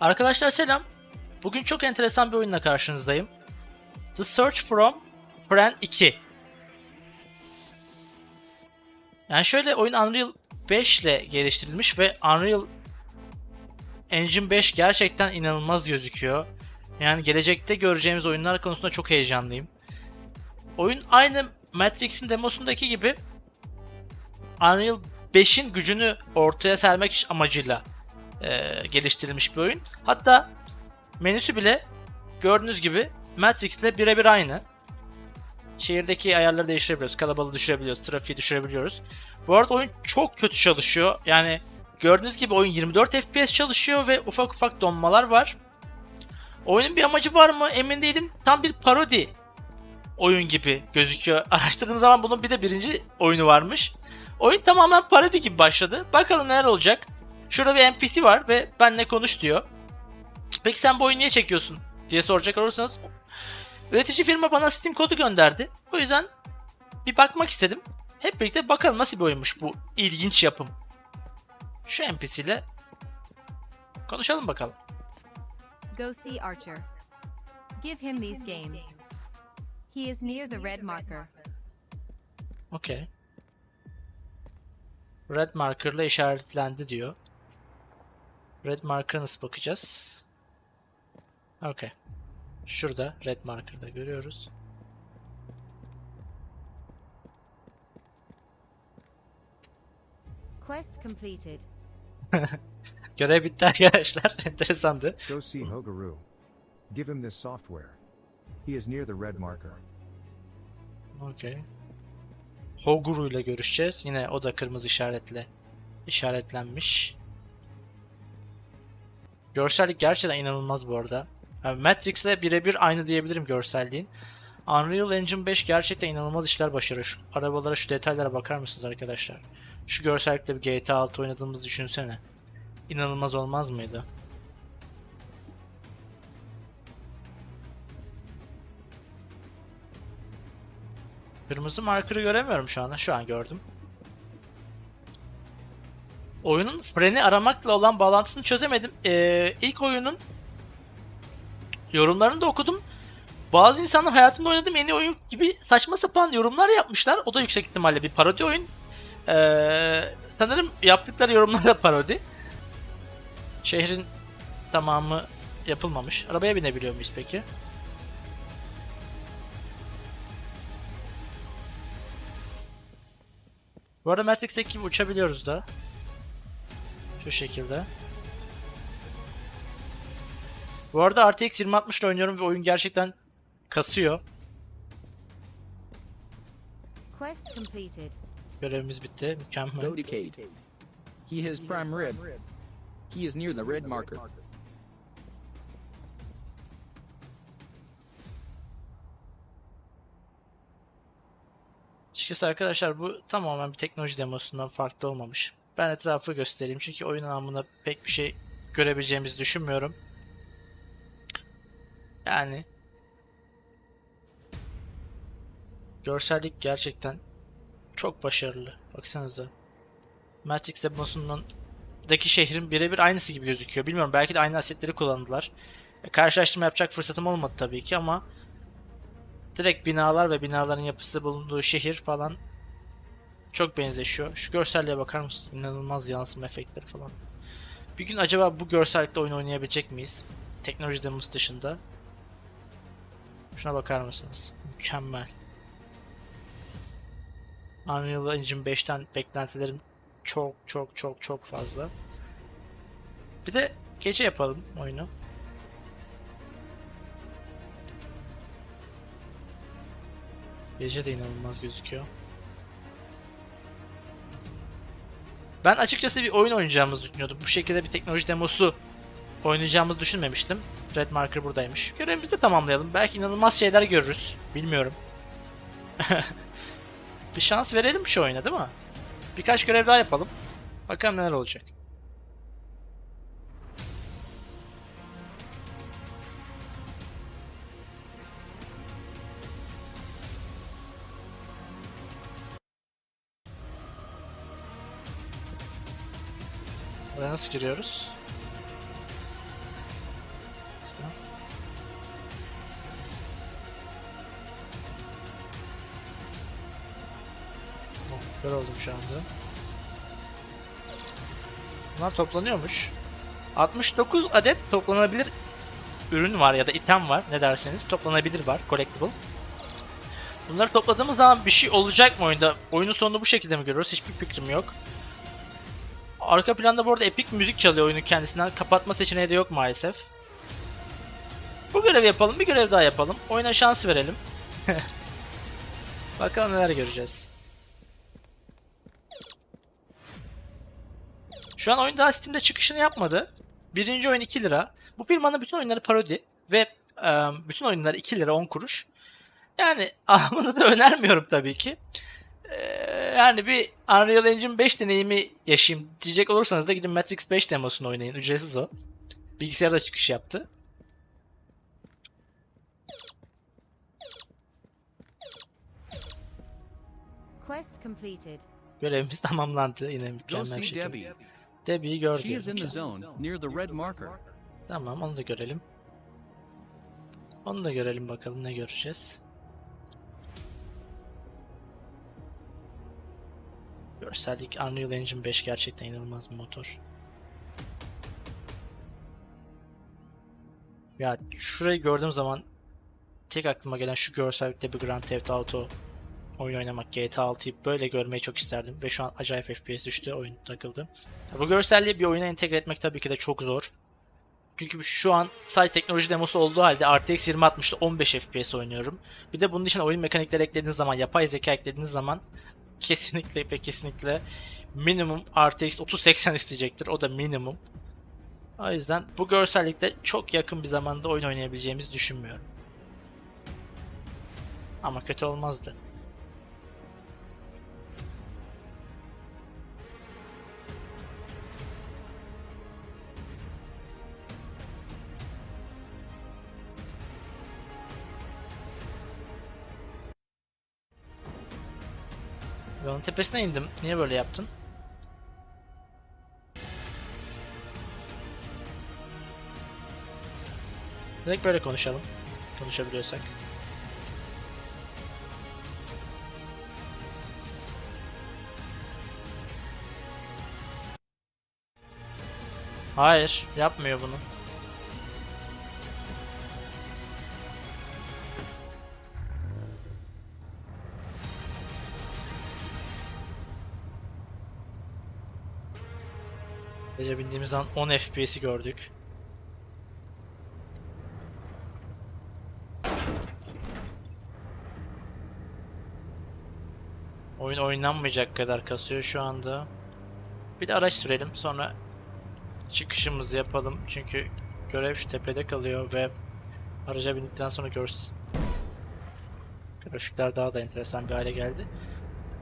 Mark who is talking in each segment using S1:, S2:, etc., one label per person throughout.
S1: Arkadaşlar selam. Bugün çok enteresan bir oyunla karşınızdayım. The Search from Friend 2. Yani şöyle oyun Unreal 5 ile geliştirilmiş ve Unreal Engine 5 gerçekten inanılmaz gözüküyor. Yani gelecekte göreceğimiz oyunlar konusunda çok heyecanlıyım. Oyun aynı Matrix'in demosundaki gibi Unreal 5'in gücünü ortaya sermek amacıyla e, geliştirilmiş bir oyun. Hatta menüsü bile gördüğünüz gibi Matrix ile birebir aynı. Şehirdeki ayarları değiştirebiliyoruz. Kalabalığı düşürebiliyoruz. Trafiği düşürebiliyoruz. Bu arada oyun çok kötü çalışıyor. Yani gördüğünüz gibi oyun 24 FPS çalışıyor ve ufak ufak donmalar var. Oyunun bir amacı var mı emin değilim. Tam bir parodi oyun gibi gözüküyor. Araştırdığım zaman bunun bir de birinci oyunu varmış. Oyun tamamen parodi gibi başladı. Bakalım neler olacak. Şurada bir NPC var ve benle konuş diyor. Peki sen bu oyunu niye çekiyorsun diye soracak olursanız üretici firma bana Steam kodu gönderdi. O yüzden bir bakmak istedim. Hep birlikte bakalım nasıl bir oyunmuş bu ilginç yapım. Şu NPC ile konuşalım bakalım.
S2: Go see Archer. Give him these games. He is near the red marker.
S1: Okey. Red marker'la işaretlendi diyor. Red marker'a nasıl bakacağız? Okey. Şurada red marker'da görüyoruz.
S2: Quest completed.
S1: Görev bitti arkadaşlar. Enteresandı.
S3: Go see Hogaru. Give him this software. He is near the red marker.
S1: Okey. Hoguru ile görüşeceğiz. Yine o da kırmızı işaretle işaretlenmiş. Görsellik gerçekten inanılmaz bu arada. Yani Matrix'le birebir aynı diyebilirim görselliğin. Unreal Engine 5 gerçekten inanılmaz işler başarıyor. Şu arabalara, şu detaylara bakar mısınız arkadaşlar? Şu görsellikte bir GTA 6 oynadığımızı düşünsene. İnanılmaz olmaz mıydı? Kırmızı marker'ı göremiyorum şu anda. Şu an gördüm. Oyunun freni aramakla olan bağlantısını çözemedim. Ee, ilk oyunun yorumlarını da okudum. Bazı insanlar hayatımda oynadığım en iyi oyun gibi saçma sapan yorumlar yapmışlar. O da yüksek ihtimalle bir parodi oyun. Ee, sanırım yaptıkları yorumlar da parodi. Şehrin tamamı yapılmamış. Arabaya binebiliyor muyuz peki? Bu arada Matrix'teki gibi uçabiliyoruz da. Şu şekilde. Bu arada RTX 2060 ile oynuyorum ve oyun gerçekten kasıyor.
S2: Quest completed.
S1: Görevimiz bitti. Mükemmel.
S4: Go decayed. He has prime rib. He is near the red marker.
S1: Açıkçası arkadaşlar bu tamamen bir teknoloji demosundan farklı olmamış. Ben etrafı göstereyim çünkü oyun anlamında pek bir şey görebileceğimizi düşünmüyorum. Yani görsellik gerçekten çok başarılı. Baksanıza. Matrix demosundan daki şehrin birebir aynısı gibi gözüküyor. Bilmiyorum belki de aynı asetleri kullandılar. E, Karşılaştırma yapacak fırsatım olmadı tabii ki ama direkt binalar ve binaların yapısı bulunduğu şehir falan çok benzeşiyor. Şu görselliğe bakar mısın? İnanılmaz yansıma efektleri falan. Bir gün acaba bu görsellikte oyun oynayabilecek miyiz? Teknoloji demos dışında. Şuna bakar mısınız? Mükemmel. Unreal Engine 5'ten beklentilerim çok çok çok çok fazla. Bir de gece yapalım oyunu. Gece de inanılmaz gözüküyor. Ben açıkçası bir oyun oynayacağımızı düşünüyordum. Bu şekilde bir teknoloji demosu oynayacağımızı düşünmemiştim. Red Marker buradaymış. Görevimizi tamamlayalım. Belki inanılmaz şeyler görürüz. Bilmiyorum. bir şans verelim şu oyuna değil mi? Birkaç görev daha yapalım. Bakalım neler olacak. Nasıl giriyoruz? Oh, kör oldum şu anda. Bunlar toplanıyormuş. 69 adet toplanabilir ürün var ya da item var ne derseniz. Toplanabilir var. Collectible. Bunları topladığımız zaman bir şey olacak mı oyunda? Oyunun sonunu bu şekilde mi görüyoruz? Hiçbir fikrim yok. Arka planda bu arada epik müzik çalıyor oyunun kendisinden. Kapatma seçeneği de yok maalesef. Bu görevi yapalım. Bir görev daha yapalım. Oyuna şans verelim. Bakalım neler göreceğiz. Şu an oyun daha Steam'de çıkışını yapmadı. Birinci oyun 2 lira. Bu firmanın bütün oyunları parodi ve e, bütün oyunları 2 lira 10 kuruş. Yani almanızı önermiyorum tabii ki. Ee, yani bir Unreal Engine 5 deneyimi yaşayayım diyecek olursanız da gidin Matrix 5 demosunu oynayın. Ücretsiz o. Bilgisayarda çıkış yaptı.
S2: Quest completed.
S1: Görevimiz tamamlandı yine mükemmel bir şekilde.
S5: Debbie.
S1: Debbie'yi gördük.
S5: She is in the zone near the red marker.
S1: Tamam onu da görelim. Onu da görelim bakalım ne göreceğiz. Görsellik Unreal Engine 5 gerçekten inanılmaz bir motor. Ya şurayı gördüğüm zaman tek aklıma gelen şu görsellikte bir Grand Theft Auto oyun oynamak, GTA 6'yı böyle görmeyi çok isterdim ve şu an acayip FPS düştü, oyun takıldı. Bu görselliği bir oyuna entegre etmek tabii ki de çok zor. Çünkü şu an sadece teknoloji demosu olduğu halde RTX 2060'da 15 FPS oynuyorum. Bir de bunun için oyun mekanikleri eklediğiniz zaman, yapay zeka eklediğiniz zaman kesinlikle ve kesinlikle minimum RTX 3080 isteyecektir. O da minimum. O yüzden bu görsellikte çok yakın bir zamanda oyun oynayabileceğimizi düşünmüyorum. Ama kötü olmazdı. Yolun tepesine indim. Niye böyle yaptın? Direkt böyle konuşalım. Konuşabiliyorsak. Hayır, yapmıyor bunu. Gece bindiğimiz zaman 10 FPS'i gördük. Oyun oynanmayacak kadar kasıyor şu anda. Bir de araç sürelim sonra çıkışımızı yapalım. Çünkü görev şu tepede kalıyor ve araca bindikten sonra görsün. Grafikler daha da enteresan bir hale geldi.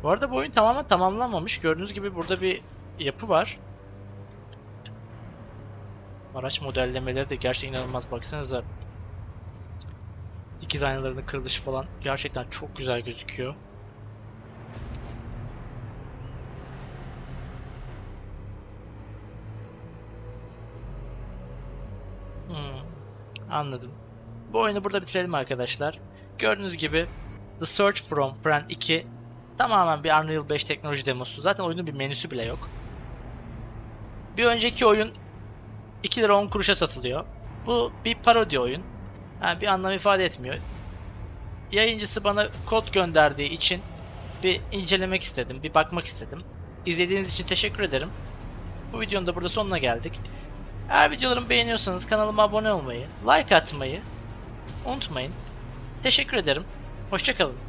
S1: Bu arada bu oyun tamamen tamamlanmamış. Gördüğünüz gibi burada bir yapı var. Araç modellemeleri de gerçekten inanılmaz. Baksanıza. Dikiz aynalarının kırılışı falan gerçekten çok güzel gözüküyor. Hmm, anladım. Bu oyunu burada bitirelim arkadaşlar. Gördüğünüz gibi The Search From Friend 2 tamamen bir Unreal 5 teknoloji demosu. Zaten oyunun bir menüsü bile yok. Bir önceki oyun 2 lira 10 kuruşa satılıyor. Bu bir parodi oyun. Yani bir anlam ifade etmiyor. Yayıncısı bana kod gönderdiği için bir incelemek istedim, bir bakmak istedim. İzlediğiniz için teşekkür ederim. Bu videonun da burada sonuna geldik. Eğer videolarımı beğeniyorsanız kanalıma abone olmayı, like atmayı unutmayın. Teşekkür ederim. Hoşçakalın.